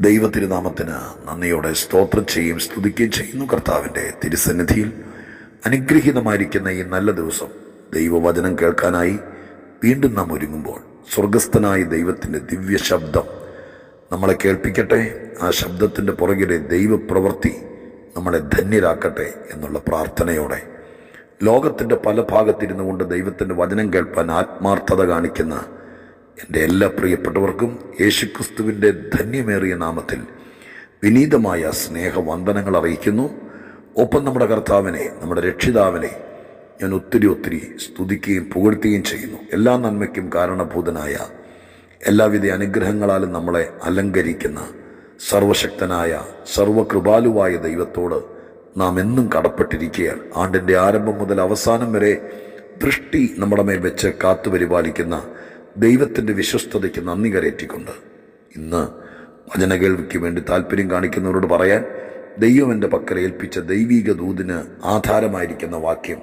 ദൈവത്തിരുനാമത്തിന് നന്ദിയോടെ സ്തോത്രം ചെയ്യും സ്തുതിക്കുകയും ചെയ്യുന്നു കർത്താവിന്റെ തിരുസന്നിധിയിൽ. അനുഗ്രഹീതമായിരിക്കുന്ന ഈ നല്ല ദിവസം ദൈവവചനം കേൾക്കാനായി വീണ്ടും നാം ഒരുങ്ങുമ്പോൾ സ്വർഗസ്ഥനായ ദൈവത്തിന്റെ ദിവ്യ ശബ്ദം നമ്മളെ കേൾപ്പിക്കട്ടെ ആ ശബ്ദത്തിന്റെ പുറകിലെ ദൈവപ്രവൃത്തി നമ്മളെ ധന്യരാക്കട്ടെ എന്നുള്ള പ്രാർത്ഥനയോടെ. ലോകത്തിന്റെ പല ഭാഗത്തിരുന്നു കൊണ്ട് ദൈവത്തിന്റെ വചനം കേൾപ്പാൻ ആത്മാർത്ഥത കാണിക്കുന്ന എന്റെ എല്ലാ പ്രിയപ്പെട്ടവർക്കും യേശുക്രിസ്തുവിന്റെ ധന്യമേറിയ നാമത്തിൽ വിനീതമായ സ്നേഹവന്ദനങ്ങൾ അറിയിക്കുന്നു. ഒപ്പം നമ്മുടെ കർത്താവിനെ നമ്മുടെ രക്ഷിതാവിനെ ഞാൻ ഒത്തിരി ഒത്തിരി സ്തുതിക്കുകയും പുകഴ്ത്തുകയും ചെയ്യുന്നു. എല്ലാ നന്മയ്ക്കും കാരണഭൂതനായ എല്ലാവിധ അനുഗ്രഹങ്ങളാലും നമ്മളെ അലങ്കരിക്കുന്ന സർവശക്തനായ സർവകൃപാലുവായ ദൈവത്തോട് നാം എന്നും കടപ്പെട്ടിരിക്കുകയാണ്. ആണ്ടിന്റെ ആരംഭം മുതൽ അവസാനം വരെ ദൃഷ്ടി നമ്മുടെ മേൽ വെച്ച് കാത്തു പരിപാലിക്കുന്ന ദൈവത്തിന്റെ വിശ്വസ്തതയ്ക്ക് നന്ദി കരയറ്റിക്കൊണ്ട് ഇന്ന് വചന കേൾവിക്ക് വേണ്ടി താല്പര്യം കാണിക്കുന്നവരോട് പറയാൻ ദൈവം എന്റെ പക്കൽ ഏൽപ്പിച്ച ദൈവീക ദൂതിന് ആധാരമായിരിക്കുന്ന വാക്യം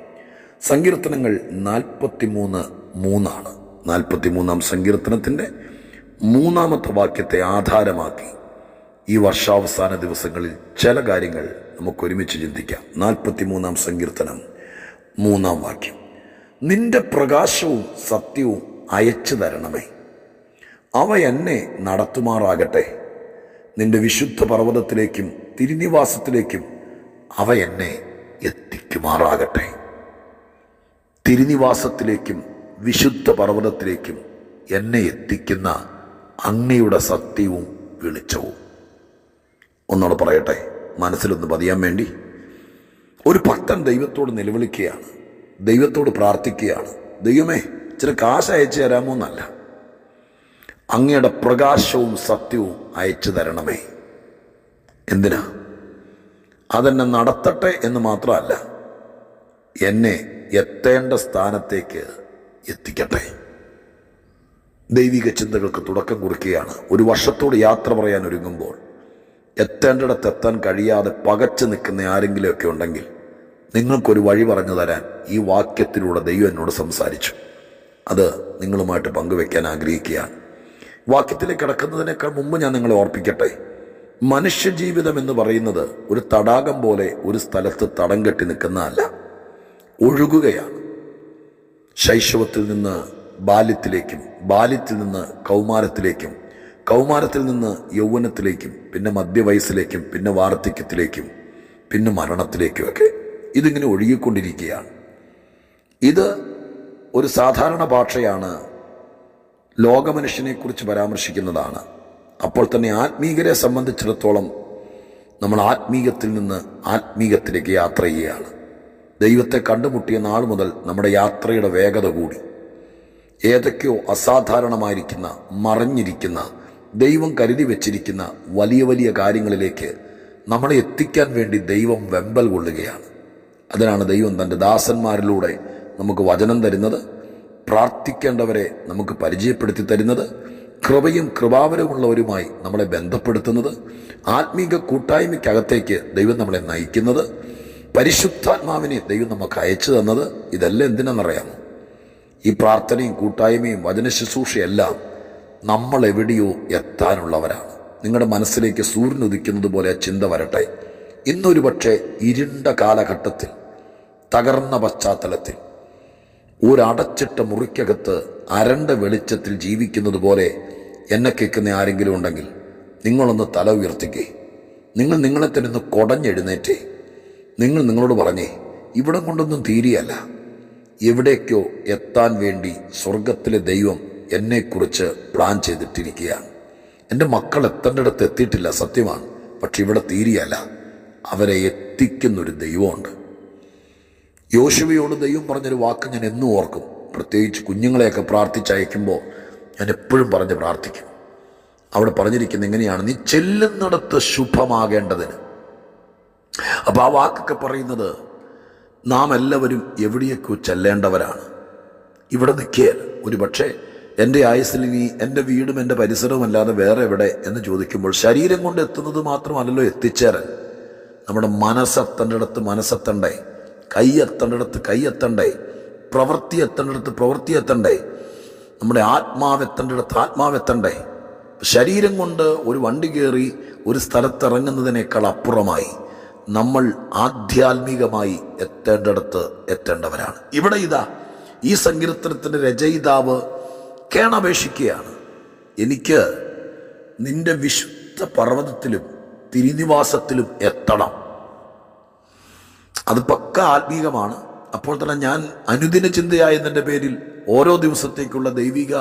സങ്കീർത്തനങ്ങൾ നാൽപ്പത്തിമൂന്ന് മൂന്നാണ്. നാൽപ്പത്തിമൂന്നാം സങ്കീർത്തനത്തിന്റെ മൂന്നാമത്തെ വാക്യത്തെ ആധാരമാക്കി ഈ വർഷാവസാന ദിവസങ്ങളിൽ ചില കാര്യങ്ങൾ നമുക്ക് ഒരുമിച്ച് ചിന്തിക്കാം. നാൽപ്പത്തിമൂന്നാം സങ്കീർത്തനം മൂന്നാം വാക്യം. നിന്റെ പ്രകാശവും സത്യവും അയച്ചു തരണമേ. അവ എന്നെ നടത്തുമാറാകട്ടെ. നിന്റെ വിശുദ്ധ പർവതത്തിലേക്കും തിരുനിവാസത്തിലേക്കും അവ എന്നെ എത്തിക്കുമാറാകട്ടെ. തിരുനിവാസത്തിലേക്കും വിശുദ്ധ പർവതത്തിലേക്കും എന്നെ എത്തിക്കുന്ന അങ്ങയുടെ സത്യവും വെളിച്ചവും. ഒന്നോട് പറയട്ടെ മനസ്സിലൊന്ന് പതിയാൻ വേണ്ടി. ഒരു ഭക്തൻ ദൈവത്തോട് നിലവിളിക്കുകയാണ് ദൈവത്തോട് പ്രാർത്ഥിക്കുകയാണ്. ദൈവമേ ഇച്ചിരി കാശ് അയച്ചു തരാമോ എന്നല്ല അങ്ങയുടെ പ്രകാശവും സത്യവും അയച്ചു തരണമേ. എന്തിനാ? അതെന്നെ നടത്തട്ടെ എന്ന് മാത്രമല്ല എന്നെ എത്തേണ്ട സ്ഥാനത്തേക്ക് എത്തിക്കട്ടെ. ദൈവിക ചിന്തകൾക്ക് തുടക്കം കുറിക്കുകയാണ്. ഒരു വർഷത്തോട് യാത്ര പറയാൻ ഒരുങ്ങുമ്പോൾ എത്തേണ്ടിടത്ത് എത്താൻ കഴിയാതെ പകച്ചു നിൽക്കുന്ന ആരെങ്കിലുമൊക്കെ ഉണ്ടെങ്കിൽ നിങ്ങൾക്കൊരു വഴി പറഞ്ഞു തരാൻ ഈ വാക്യത്തിലൂടെ ദൈവം എന്നോട് സംസാരിച്ചു. അത് നിങ്ങളുമായിട്ട് പങ്കുവെക്കാൻ ആഗ്രഹിക്കുകയാണ് വാക്യത്തിലേക്ക് കിടക്കുന്നതിനേക്കാൾ മുമ്പ് ഞാൻ നിങ്ങളെ ഓർപ്പിക്കട്ടെ. മനുഷ്യജീവിതം എന്ന് പറയുന്നത് ഒരു തടാകം പോലെ ഒരു സ്ഥലത്ത് തടം കെട്ടി നിൽക്കുന്നതല്ല ഒഴുകുകയാണ്. ശൈശവത്തിൽ നിന്ന് ബാല്യത്തിലേക്കും ബാല്യത്തിൽ നിന്ന് കൗമാരത്തിലേക്കും കൗമാരത്തിൽ നിന്ന് യൗവനത്തിലേക്കും പിന്നെ മധ്യവയസ്സിലേക്കും പിന്നെ വാർദ്ധക്യത്തിലേക്കും പിന്നെ മരണത്തിലേക്കുമൊക്കെ ഇതിങ്ങനെ ഒഴുകിക്കൊണ്ടിരിക്കുകയാണ്. ഇത് ഒരു സാധാരണ ഭാഷയാണ് ലോകമനുഷ്യനെക്കുറിച്ച് പരാമർശിക്കുന്നതാണ്. അപ്പോൾ തന്നെ ആത്മീകരെ സംബന്ധിച്ചിടത്തോളം നമ്മൾ ആത്മീയത്തിൽ നിന്ന് ആത്മീയത്തിലേക്ക് യാത്ര ചെയ്യുകയാണ്. ദൈവത്തെ കണ്ടുമുട്ടിയ നാൾ മുതൽ നമ്മുടെ യാത്രയുടെ വേഗത കൂടി. ഏതൊക്കെയോ അസാധാരണമായിരിക്കുന്ന മറഞ്ഞിരിക്കുന്ന ദൈവം കരുതി വച്ചിരിക്കുന്ന വലിയ വലിയ കാര്യങ്ങളിലേക്ക് നമ്മളെ എത്തിക്കാൻ വേണ്ടി ദൈവം വെമ്പൽ കൊള്ളുകയാണ്. അതിനാണ് ദൈവം തന്റെ ദാസന്മാരിലൂടെ നമുക്ക് വചനം തരുന്നത് പ്രാർത്ഥിക്കേണ്ടവരെ നമുക്ക് പരിചയപ്പെടുത്തി തരുന്നത് കൃപയും കൃപാവരമുള്ളവരുമായി നമ്മളെ ബന്ധപ്പെടുത്തുന്നത് ആത്മീക കൂട്ടായ്മയ്ക്കകത്തേക്ക് ദൈവം നമ്മളെ നയിക്കുന്നത് പരിശുദ്ധാത്മാവിനെ ദൈവം നമുക്ക് അയച്ചു തന്നത് ഇതെല്ലാം എന്തിനാണെന്നറിയാമോ ഈ പ്രാർത്ഥനയും കൂട്ടായ്മയും വചന ശുശ്രൂഷയെല്ലാം നമ്മൾ എവിടെയോ എത്താനുള്ളവരാണ്. നിങ്ങളുടെ മനസ്സിലേക്ക് സൂര്യൻ ഉദിക്കുന്നത് പോലെ ചിന്ത വരട്ടെ. ഇന്നൊരു പക്ഷേ ഇരുണ്ട കാലഘട്ടത്തിൽ തകർന്ന പശ്ചാത്തലത്തിൽ ഒരടച്ചിട്ട മുറിക്കകത്ത് അരണ്ട വെളിച്ചത്തിൽ ജീവിക്കുന്നത് പോലെ എന്നെ കേൾക്കുന്ന ആരെങ്കിലും ഉണ്ടെങ്കിൽ നിങ്ങളൊന്ന് തല ഉയർത്തിക്കേ. നിങ്ങൾ നിങ്ങളെ തന്നെ ഒന്ന് കൊടഞ്ഞെഴുന്നേറ്റേ നിങ്ങൾ നിങ്ങളോട് പറഞ്ഞേ ഇവിടെ കൊണ്ടൊന്നും തീരെയല്ല. എവിടേക്കോ എത്താൻ വേണ്ടി സ്വർഗത്തിലെ ദൈവം എന്നെക്കുറിച്ച് പ്ലാൻ ചെയ്തിട്ടിരിക്കുകയാണ്. എന്റെ മക്കൾ എത്തേണ്ടിടത്ത് എത്തിയിട്ടില്ല സത്യമാണ്. പക്ഷെ ഇവിടെ തീരെയല്ല. അവരെ എത്തിക്കുന്നൊരു ദൈവമുണ്ട്. യോശുവയോട് ദൈവം പറഞ്ഞൊരു വാക്ക് ഞാൻ എന്നും ഓർക്കും. പ്രത്യേകിച്ച് കുഞ്ഞുങ്ങളെയൊക്കെ പ്രാർത്ഥിച്ചയക്കുമ്പോൾ ഞാൻ എപ്പോഴും പറഞ്ഞ് പ്രാർത്ഥിക്കും. അവിടെ പറഞ്ഞിരിക്കുന്ന എങ്ങനെയാണ്? നീ ചെല്ലുന്നിടത്ത് ശുഭമാകേണ്ടതിന്. അപ്പോൾ ആ വാക്കൊക്കെ പറയുന്നത് നാം എല്ലാവരും എവിടെയൊക്കെ ചെല്ലേണ്ടവരാണ്. ഇവിടെ നിൽക്കിയാൽ ഒരു പക്ഷേ എന്റെ ആയുസ്സിൽ ഇനി എന്റെ വീടും എന്റെ പരിസരവും അല്ലാതെ വേറെ എവിടെ എന്ന് ചോദിക്കുമ്പോൾ ശരീരം കൊണ്ട് എത്തുന്നത് മാത്രമല്ലല്ലോ എത്തിച്ചേരാൻ നമ്മുടെ മനസ്സെത്തേണ്ടിടത്ത് മനസ്സെത്തണ്ടേ കൈ എത്തേണ്ടിടത്ത് കൈ എത്തണ്ടേ പ്രവൃത്തി എത്തേണ്ടിടത്ത് പ്രവൃത്തി എത്തണ്ടേ? നമ്മുടെ ആത്മാവ് എത്തേണ്ടിടത്ത് ആത്മാവ് എത്തണ്ടേ? ശരീരം കൊണ്ട് ഒരു വണ്ടി കയറി ഒരു സ്ഥലത്തിറങ്ങുന്നതിനേക്കാൾ അപ്പുറമായി നമ്മൾ ആധ്യാത്മികമായി എത്തേണ്ടടുത്ത് എത്തേണ്ടവരാണ്. ഇവിടെ ഇതാ ഈ സങ്കീർത്തനത്തിന്റെ രചയിതാവ് കേണപേക്ഷിക്കുകയാണ്. എനിക്ക് നിന്റെ വിശുദ്ധ പർവതത്തിലും തിരുനിവാസത്തിലും എത്തണം. അത് പക്ക ആത്മീകമാണ്. അപ്പോൾ തന്നെ ഞാൻ അനുദിന ചിന്തയായതിന്റെ പേരിൽ ഓരോ ദിവസത്തേക്കുള്ള ദൈവിക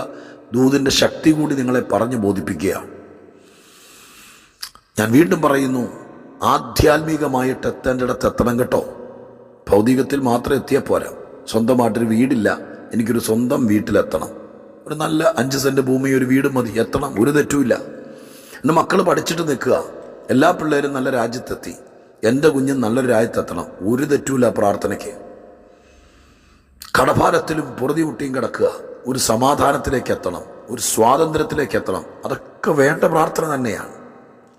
ദൂതിന്റെ ശക്തി കൂടി നിങ്ങളെ പറഞ്ഞു ബോധിപ്പിക്കുകയാണ്. ഞാൻ വീണ്ടും പറയുന്നു ആധ്യാത്മികമായിട്ട് എത്തേണ്ടിടത്ത് എത്തണം കേട്ടോ. ഭൗതികത്തിൽ മാത്രം എത്തിയാൽ പോരാ. സ്വന്തമായിട്ടൊരു വീടില്ല. എനിക്കൊരു സ്വന്തം വീട്ടിലെത്തണം. ഒരു നല്ല അഞ്ച് സെന്റ് ഭൂമി ഒരു വീട് മതി. എത്തണം. ഒരു തെറ്റുമില്ല. എന്റെ മക്കൾ പഠിച്ചിട്ട് നിൽക്കുക. എല്ലാ പിള്ളേരും നല്ല രാജ്യത്തെത്തി. എന്റെ കുഞ്ഞ് നല്ലൊരു രാജ്യത്തെത്തണം ഒരു തെറ്റുമില്ല പ്രാർത്ഥനയ്ക്ക്. കടഭാരത്തിലും പൊറുതി കുട്ടിയും കിടക്കുക. ഒരു സമാധാനത്തിലേക്ക് എത്തണം ഒരു സ്വാതന്ത്ര്യത്തിലേക്ക് എത്തണം അതൊക്കെ വേണ്ട പ്രാർത്ഥന തന്നെയാണ്.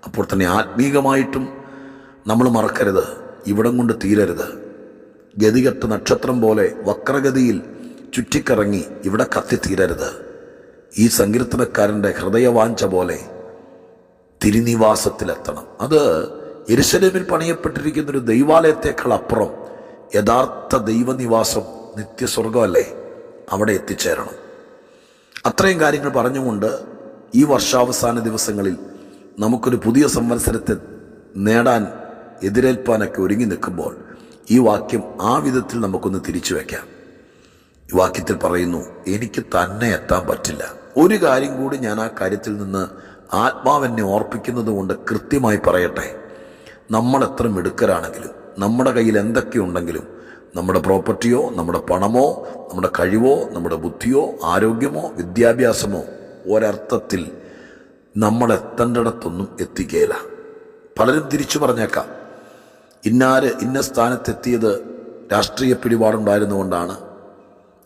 അപ്പോൾ തന്നെ ആത്മീകമായിട്ടും നമ്മൾ മറക്കരുത്. ഇവിടം കൊണ്ട് തീരരുത്. ഗതികെട്ട് നക്ഷത്രം പോലെ വക്രഗതിയിൽ ചുറ്റിക്കറങ്ങി ഇവിടെ കത്തിത്തീരരുത്. ഈ സങ്കീർത്തനക്കാരന്റെ ഹൃദയവാഞ്ച പോലെ തിരുനിവാസത്തിലെത്തണം. അത് എരുശലേമിൽ പണിയപ്പെട്ടിരിക്കുന്ന ഒരു ദൈവാലയത്തേക്കാൾ അപ്പുറം യഥാർത്ഥ ദൈവനിവാസം നിത്യസ്വർഗമല്ലേ? അവിടെ എത്തിച്ചേരണം. അത്രയും കാര്യങ്ങൾ പറഞ്ഞുകൊണ്ട് ഈ വർഷാവസാന ദിവസങ്ങളിൽ നമുക്കൊരു പുതിയ സംവത്സരത്തെ നേടാൻ എതിരേൽപ്പാനൊക്കെ ഒരുങ്ങി നിൽക്കുമ്പോൾ ഈ വാക്യം ആ വിധത്തിൽ നമുക്കൊന്ന് തിരിച്ചു വയ്ക്കാം ഈ വാക്യത്തിൽ പറയുന്നു എനിക്ക് തന്നെ എത്താൻ പറ്റില്ല. ഒരു കാര്യം കൂടി ഞാൻ ആ കാര്യത്തിൽ നിന്ന് ആത്മാവെന്നെ ഓർപ്പിക്കുന്നത് കൊണ്ട് കൃത്യമായി പറയട്ടെ. നമ്മൾ എത്ര മിടുക്കരാണെങ്കിലും നമ്മുടെ കയ്യിൽ എന്തൊക്കെ ഉണ്ടെങ്കിലും നമ്മുടെ പ്രോപ്പർട്ടിയോ നമ്മുടെ പണമോ നമ്മുടെ കഴിവോ നമ്മുടെ ബുദ്ധിയോ ആരോഗ്യമോ വിദ്യാഭ്യാസമോ ഒരർത്ഥത്തിൽ നമ്മൾ എത്തേണ്ടിടത്തൊന്നും എത്തിക്കുകയില്ല പലരും തിരിച്ചു പറഞ്ഞേക്കാം ഇന്നാര് ഇന്ന സ്ഥാനത്തെത്തിയത് രാഷ്ട്രീയ പിടിപാടുണ്ടായിരുന്നുകൊണ്ടാണ്.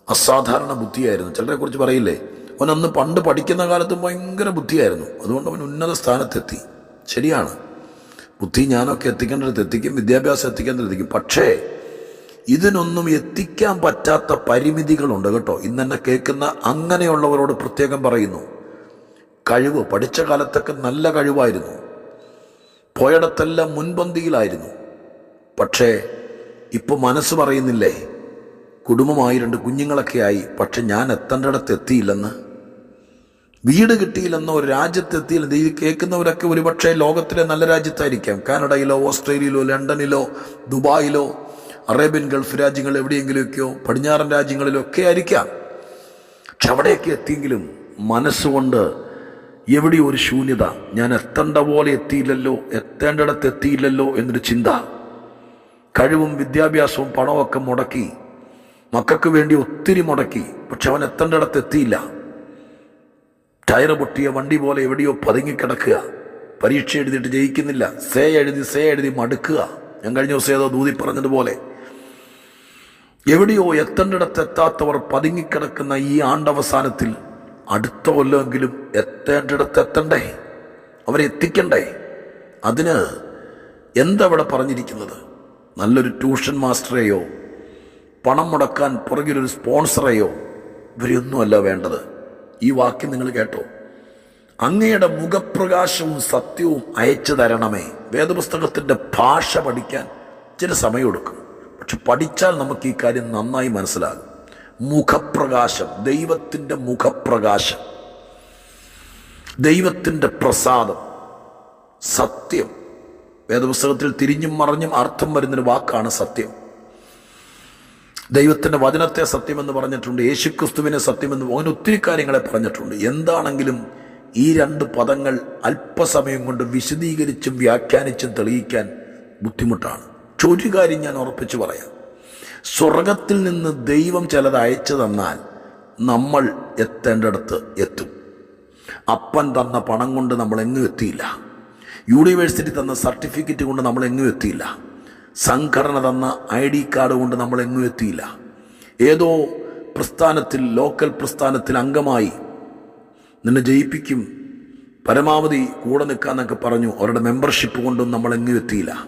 അസാധാരണ ബുദ്ധിയായിരുന്നു. ചിലരെ കുറിച്ച് പറയില്ലേ അവൻ അന്ന് പണ്ട് പഠിക്കുന്ന കാലത്ത് ഭയങ്കര ബുദ്ധിയായിരുന്നു അതുകൊണ്ട് അവൻ ഉന്നത സ്ഥാനത്തെത്തി. ശരിയാണ്. ബുദ്ധി ഞാനൊക്കെ എത്തിക്കേണ്ടടുത്ത് എത്തിക്കും വിദ്യാഭ്യാസം എത്തിക്കേണ്ടടുത്ത് എത്തിക്കും. പക്ഷേ ഇതിനൊന്നും എത്തിക്കാൻ പറ്റാത്ത പരിമിതികളുണ്ട് കേട്ടോ. ഇന്നെന്നെ കേൾക്കുന്ന അങ്ങനെയുള്ളവരോട് പ്രത്യേകം പറയുന്നു. കഴിവ് പഠിച്ച കാലത്തൊക്കെ നല്ല കഴിവായിരുന്നു. പോയിടത്തെല്ലാം മുൻപന്തിയിലായിരുന്നു. പക്ഷേ ഇപ്പോൾ മനസ്സ് പറയുന്നില്ലേ കുടുംബമായി രണ്ട് കുഞ്ഞുങ്ങളൊക്കെ ആയി പക്ഷെ ഞാൻ എത്തേണ്ടിടത്ത് എത്തിയില്ലെന്ന്? വീട് കിട്ടിയില്ലെന്നോ രാജ്യത്തെത്തിയില്ലെന്ന് ഇത് കേൾക്കുന്നവരൊക്കെ ഒരുപക്ഷെ ലോകത്തിലെ നല്ല രാജ്യത്തായിരിക്കാം. കാനഡയിലോ ഓസ്ട്രേലിയയിലോ ലണ്ടനിലോ ദുബായിലോ അറേബ്യൻ ഗൾഫ് രാജ്യങ്ങൾ എവിടെയെങ്കിലുമൊക്കെയോ പടിഞ്ഞാറൻ രാജ്യങ്ങളിലോ ഒക്കെ ആയിരിക്കാം. പക്ഷെ അവിടെയൊക്കെ എത്തിയെങ്കിലും മനസ്സുകൊണ്ട് എവിടെയോ ഒരു ശൂന്യത. ഞാൻ എത്തേണ്ട പോലെ എത്തിയില്ലല്ലോ എത്തേണ്ടിടത്ത് എത്തിയില്ലല്ലോ എന്നൊരു ചിന്ത. കഴിവും വിദ്യാഭ്യാസവും പണമൊക്കെ മുടക്കി. മക്കൾക്ക് വേണ്ടി ഒത്തിരി മുടക്കി. പക്ഷെ അവൻ എത്തേണ്ടിടത്ത് എത്തിയില്ല. ടയർ പൊട്ടിയ വണ്ടി പോലെ എവിടെയോ പതുങ്ങിക്കിടക്കുക പരീക്ഷ എഴുതിയിട്ട് ജയിക്കുന്നില്ല. സേ എഴുതി സേ എഴുതി മടുക്കുക. ഞാൻ കഴിഞ്ഞ ദിവസം ഏതോ ദൂതി പറഞ്ഞതുപോലെ. എവിടെയോ എത്തേണ്ടിടത്ത് എത്താത്തവർ പതുങ്ങിക്കിടക്കുന്ന ഈ ആണ്ടവസാനത്തിൽ അടുത്ത കൊല്ലമെങ്കിലും എത്തേണ്ടിടത്ത് എത്തണ്ടേ? അവരെ എത്തിക്കണ്ടേ? അതിന് എന്തവിടെ പറഞ്ഞിരിക്കുന്നത്? നല്ലൊരു ട്യൂഷൻ മാസ്റ്ററെയോ പണം മുടക്കാൻ പുറകിലൊരു സ്പോൺസറെയോ? ഇവരെയൊന്നുമല്ല വേണ്ടത്. ഈ വാക്യം നിങ്ങൾ കേട്ടോ. അങ്ങയുടെ മുഖപ്രകാശവും സത്യവും അയച്ചു തരണമേ. വേദപുസ്തകത്തിന്റെ ഭാഷ പഠിക്കാൻ ചില സമയമെടുക്കും പക്ഷെ പഠിച്ചാൽ നമുക്ക് ഈ കാര്യം നന്നായി മനസ്സിലാകും. മുഖപ്രകാശം ദൈവത്തിന്റെ മുഖപ്രകാശം ദൈവത്തിന്റെ പ്രസാദം സത്യം. വേദപുസ്തകത്തിൽ തിരിഞ്ഞും മറിഞ്ഞും അർത്ഥം വരുന്നൊരു വാക്കാണ് സത്യം. ദൈവത്തിന്റെ വചനത്തെ സത്യമെന്ന് പറഞ്ഞിട്ടുണ്ട് യേശുക്രിസ്തുവിനെ സത്യമെന്ന് അങ്ങനെ ഒത്തിരി കാര്യങ്ങളെ പറഞ്ഞിട്ടുണ്ട്. എന്താണെങ്കിലും ഈ രണ്ട് പദങ്ങൾ അല്പസമയം കൊണ്ട് വിശദീകരിച്ചും വ്യാഖ്യാനിച്ചും തെളിയിക്കാൻ ബുദ്ധിമുട്ടാണ്. ചോദ്യ കാര്യം ഞാൻ ഉറപ്പിച്ചു പറയാം. സ്വർഗത്തിൽ നിന്ന് ദൈവം ചിലത് അയച്ചു തന്നാൽ നമ്മൾ എത്തേണ്ടടുത്ത് എത്തും. അപ്പൻ തന്ന പണം കൊണ്ട് നമ്മൾ എങ്ങും എത്തിയില്ല. യൂണിവേഴ്സിറ്റി തന്ന സർട്ടിഫിക്കറ്റ് കൊണ്ട് നമ്മൾ എങ്ങും എത്തിയില്ല. സംഘടന തന്ന ഐ ഡി കാർഡ് കൊണ്ട് നമ്മൾ എങ്ങും എത്തിയില്ല. ഏതോ പ്രസ്ഥാനത്തിൽ ലോക്കൽ പ്രസ്ഥാനത്തിൽ അംഗമായി നിന്നെ ജയിപ്പിക്കും. പരമാവധി കൂടെ നിൽക്കാന്നൊക്കെ പറഞ്ഞു അവരുടെ മെമ്പർഷിപ്പ് കൊണ്ടും നമ്മൾ എങ്ങും എത്തിയില്ല.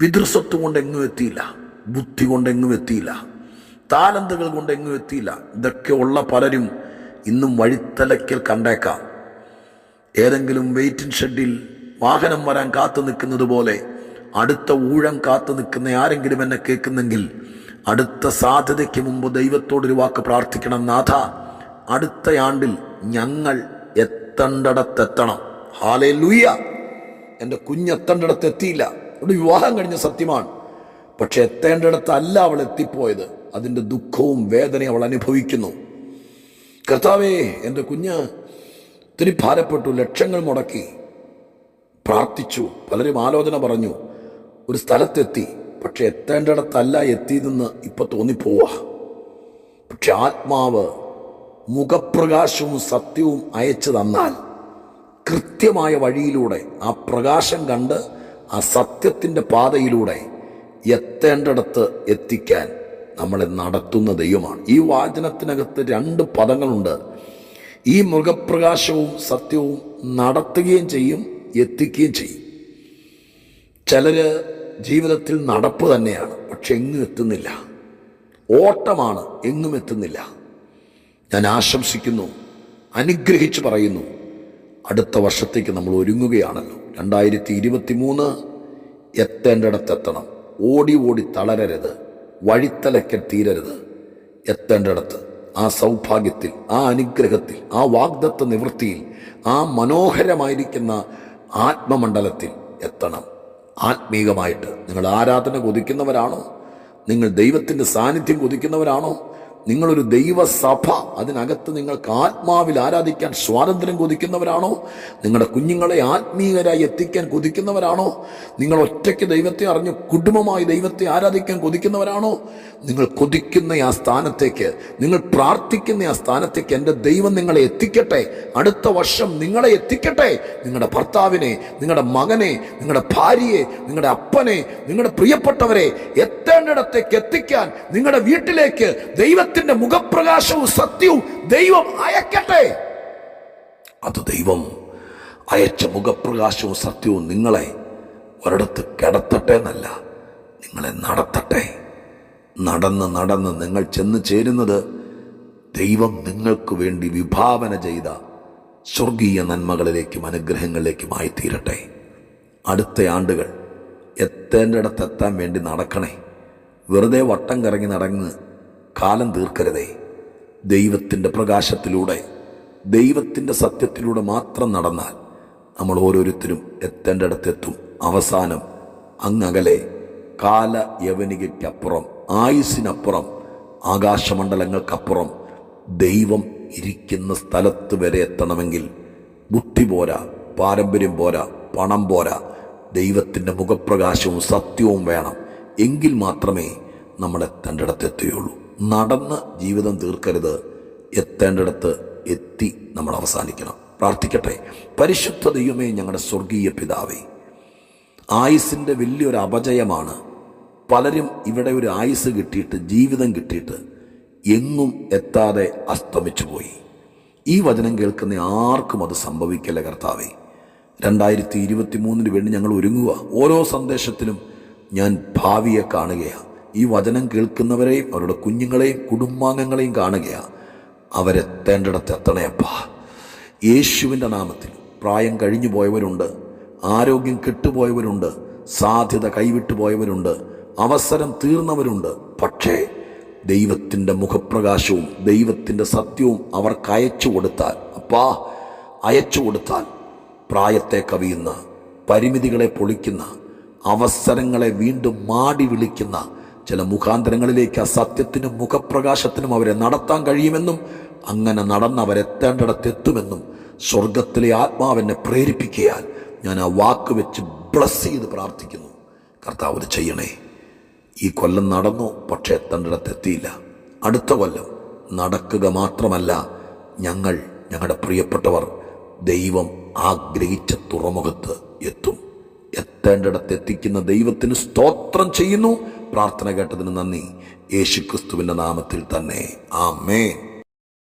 പിതൃസ്വത്ത് കൊണ്ട് എങ്ങും എത്തിയില്ല. ബുദ്ധി കൊണ്ട് എങ്ങും എത്തിയില്ല. താലന്തുകൾ കൊണ്ട് എങ്ങും എത്തിയില്ല. ഇതൊക്കെ ഉള്ള പലരും ഇന്നും വഴിത്തലയ്ക്കൽ കണ്ടേക്കാം. ഏതെങ്കിലും വെയിറ്റിംഗ് ഷെഡിൽ വാഹനം വരാൻ കാത്തു നിൽക്കുന്നത് പോലെ അടുത്ത ഊഴം കാത്തു നിൽക്കുന്ന ആരെങ്കിലും എന്നെ കേൾക്കുന്നെങ്കിൽ അടുത്ത സാധ്യതയ്ക്ക് മുമ്പ് ദൈവത്തോടൊരു വാക്ക് പ്രാർത്ഥിക്കണം നാഥ. അടുത്ത ആണ്ടിൽ ഞങ്ങൾ എത്തണ്ടടത്തെത്തണം. ഹാലേ ലൂയ എന്റെ കുഞ്ഞെത്തേണ്ടിടത്ത് എത്തിയില്ല. ഒരു വിവാഹം കഴിഞ്ഞ സത്യമാണ്. പക്ഷെ എത്തേണ്ടിടത്തല്ല അവൾ എത്തിപ്പോയത്. അതിന്റെ ദുഃഖവും വേദനയും അവൾ അനുഭവിക്കുന്നു. കർത്താവേ എന്റെ കുഞ്ഞ് ഒത്തിരി ഭാരപ്പെട്ടു ലക്ഷങ്ങൾ മുടക്കി പ്രാർത്ഥിച്ചു പലരും ആലോചന പറഞ്ഞു. ഒരു സ്ഥലത്തെത്തി. പക്ഷെ എത്തേണ്ടിടത്തല്ല എത്തിയതെന്ന് ഇപ്പൊ തോന്നിപ്പോവാ. പക്ഷെ ആത്മാവ് മുഖപ്രകാശവും സത്യവും അയച്ചു തന്നാൽ കൃത്യമായ വഴിയിലൂടെ ആ പ്രകാശം കണ്ട് ആ സത്യത്തിന്റെ പാതയിലൂടെ എത്തേണ്ടടത്ത് എത്തിക്കാൻ നമ്മളെ നടത്തുന്ന ദൈവമാണ്. ഈ വാചനത്തിനകത്ത് രണ്ട് പദങ്ങളുണ്ട്. ഈ മൃഗപ്രകാശവും സത്യവും നടത്തുകയും ചെയ്യും എത്തിക്കുകയും ചെയ്യും. ചിലര് ജീവിതത്തിൽ നടപ്പ് തന്നെയാണ്. പക്ഷെ എങ്ങും എത്തുന്നില്ല. ഓട്ടമാണ് എങ്ങും എത്തുന്നില്ല. ഞാൻ ആശംസിക്കുന്നു അനുഗ്രഹിച്ച് പറയുന്നു അടുത്ത വർഷത്തേക്ക് നമ്മൾ ഒരുങ്ങുകയാണല്ലോ. രണ്ടായിരത്തി ഇരുപത്തി മൂന്ന് എത്തേണ്ടിടത്തെത്തണം. ഓടി ഓടി തളരരുത് വഴിത്തലയ്ക്കൽ തീരരുത്. എത്തേണ്ടിടത്ത് ആ സൗഭാഗ്യത്തിൽ ആ അനുഗ്രഹത്തിൽ ആ വാഗ്ദത്ത നിവൃത്തിയിൽ ആ മനോഹരമായിരിക്കുന്ന ആത്മമണ്ഡലത്തിൽ എത്തണം. ആത്മീകമായിട്ട്. നിങ്ങൾ ആരാധന കൊതിക്കുന്നവരാണോ? നിങ്ങൾ ദൈവത്തിന്റെ സാന്നിധ്യം കൊതിക്കുന്നവരാണോ? നിങ്ങളൊരു ദൈവസഭ. അതിനകത്ത് നിങ്ങൾക്ക് ആത്മാവിൽ ആരാധിക്കാൻ സ്വാതന്ത്ര്യം കൊതിക്കുന്നവരാണോ? നിങ്ങളുടെ കുഞ്ഞുങ്ങളെ ആത്മീയരായി എത്തിക്കാൻ കൊതിക്കുന്നവരാണോ? നിങ്ങൾ ഒറ്റയ്ക്ക് ദൈവത്തെ അറിഞ്ഞ് കുടുംബമായി ദൈവത്തെ ആരാധിക്കാൻ കൊതിക്കുന്നവരാണോ? നിങ്ങൾ കൊതിക്കുന്ന ആ സ്ഥാനത്തേക്ക് നിങ്ങൾ പ്രാർത്ഥിക്കുന്ന ആ സ്ഥാനത്തേക്ക് എന്റെ ദൈവം നിങ്ങളെ എത്തിക്കട്ടെ. അടുത്ത വർഷം നിങ്ങളെ എത്തിക്കട്ടെ. നിങ്ങളുടെ ഭർത്താവിനെ നിങ്ങളുടെ മകനെ നിങ്ങളുടെ ഭാര്യയെ നിങ്ങളുടെ അപ്പനെ നിങ്ങളുടെ പ്രിയപ്പെട്ടവരെ എത്തേണ്ടിടത്തേക്ക് എത്തിക്കാൻ നിങ്ങളുടെ വീട്ടിലേക്ക് ദൈവത്തിന്റെ മുഖപ്രകാശവും സത്യവും ദൈവം അയക്കട്ടെ. അത് ദൈവം അയച്ച മുഖപ്രകാശവും സത്യവും നിങ്ങളെ ഒരിടത്ത് കിടത്തട്ടെ എന്നല്ല നിങ്ങളെ നടത്തട്ടെ. നടന്ന് നടന്ന് നിങ്ങൾ ചെന്ന് ചേരുന്നത് ദൈവം നിങ്ങൾക്ക് വേണ്ടി വിഭാവന ചെയ്ത സ്വർഗീയ നന്മകളിലേക്കും അനുഗ്രഹങ്ങളിലേക്കുമായി തീരട്ടെ അടുത്ത ആണ്ടുകൾ എത്തേണ്ടടത്തെത്താൻ വേണ്ടി നടക്കണേ. വെറുതെ വട്ടം കറങ്ങി നടന്ന് കാലം തീർക്കരുതേ. ദൈവത്തിന്റെ പ്രകാശത്തിലൂടെ ദൈവത്തിന്റെ സത്യത്തിലൂടെ മാത്രം നടന്നാൽ നമ്മൾ ഓരോരുത്തരും എത്തേണ്ട അടുത്തെത്തും അവസാനം അങ്ങകലെ കാല യവനികയ്ക്കപ്പുറം ആയുസിനപ്പുറം ആകാശമണ്ഡലങ്ങൾക്കപ്പുറം ദൈവം ഇരിക്കുന്ന സ്ഥലത്ത് വരെ എത്തണമെങ്കിൽ ബുദ്ധി പോരാ പാരമ്പര്യം പോരാ പണം പോരാ ദൈവത്തിന്റെ മുഖപ്രകാശവും സത്യവും വേണം. എങ്കിൽ മാത്രമേ നമ്മൾ എത്തേണ്ടിടത്ത് എത്തുകയുള്ളൂ നടന്ന് ജീവിതം തീർക്കരുത്. എത്തേണ്ടിടത്ത് എത്തി നമ്മൾ അവസാനിക്കണം. പ്രാർത്ഥിക്കട്ടെ. പരിശുദ്ധ ദൈവമേ ഞങ്ങളുടെ സ്വർഗീയ പിതാവേ ആയുസിന്റെ വലിയൊരു അപജയമാണ്. പലരും ഇവിടെ ഒരു ആയുസ് കിട്ടിയിട്ട് ജീവിതം കിട്ടിയിട്ട് എങ്ങും എത്താതെ അസ്തമിച്ചു പോയി. ഈ വചനം കേൾക്കുന്ന ആർക്കും അത് സംഭവിക്കല്ല കർത്താവേ? രണ്ടായിരത്തി ഇരുപത്തി മൂന്നിന് വേണ്ടി ഞങ്ങൾ ഒരുങ്ങുക. ഓരോ സന്ദേശത്തിലും ഞാൻ ഭാവിയെ കാണുകയാണ്. ഈ വചനം കേൾക്കുന്നവരെയും അവരുടെ കുഞ്ഞുങ്ങളെയും കുടുംബാംഗങ്ങളെയും കാണുകയാണ് അവരെത്തേണ്ടിടത്ത് എത്തണേപ്പാ യേശുവിന്റെ നാമത്തിൽ പ്രായം കഴിഞ്ഞു പോയവരുണ്ട് ആരോഗ്യം കെട്ടുപോയവരുണ്ട് സാധ്യത കൈവിട്ടു പോയവരുണ്ട് അവസരം തീർന്നവരുണ്ട്. പക്ഷേ ദൈവത്തിന്റെ മുഖപ്രകാശവും ദൈവത്തിന്റെ സത്യവും അവർക്ക് അയച്ചു കൊടുത്താൽ അപ്പാ അയച്ചു കൊടുത്താൽ പ്രായത്തെ കവിയുന്ന പരിമിതികളെ പൊളിക്കുന്ന അവസരങ്ങളെ വീണ്ടും മാടി വിളിക്കുന്ന ചില മുഖാന്തരങ്ങളിലേക്ക് ആ സത്യത്തിനും മുഖപ്രകാശത്തിനും അവരെ നടത്താൻ കഴിയുമെന്നും അങ്ങനെ നടന്ന് അവരെത്തേണ്ടിടത്തെത്തുമെന്നും സ്വർഗത്തിലെ ആത്മാവെന്നെ പ്രേരിപ്പിക്കയാൽ ഞാൻ ആ വാക്ക് വെച്ച് ബ്ലസ് ചെയ്ത് പ്രാർത്ഥിക്കുന്നു. കർത്താവ് ചെയ്യണേ. ഈ കൊല്ലം നടന്നു പക്ഷെ എത്തേണ്ടിടത്തെത്തിയില്ല അടുത്ത കൊല്ലം നടക്കുക മാത്രമല്ല ഞങ്ങൾ ഞങ്ങളുടെ പ്രിയപ്പെട്ടവർ ദൈവം ആഗ്രഹിച്ച തുറമുഖത്ത് എത്തും. എത്തേണ്ടിടത്ത് എത്തിക്കുന്ന ദൈവത്തിന് സ്തോത്രം ചെയ്യുന്നു പ്രാർത്ഥന കേട്ടതിന് നന്ദി. യേശുക്രിസ്തുവിന്റെ നാമത്തിൽ തന്നെ. ആമേൻ.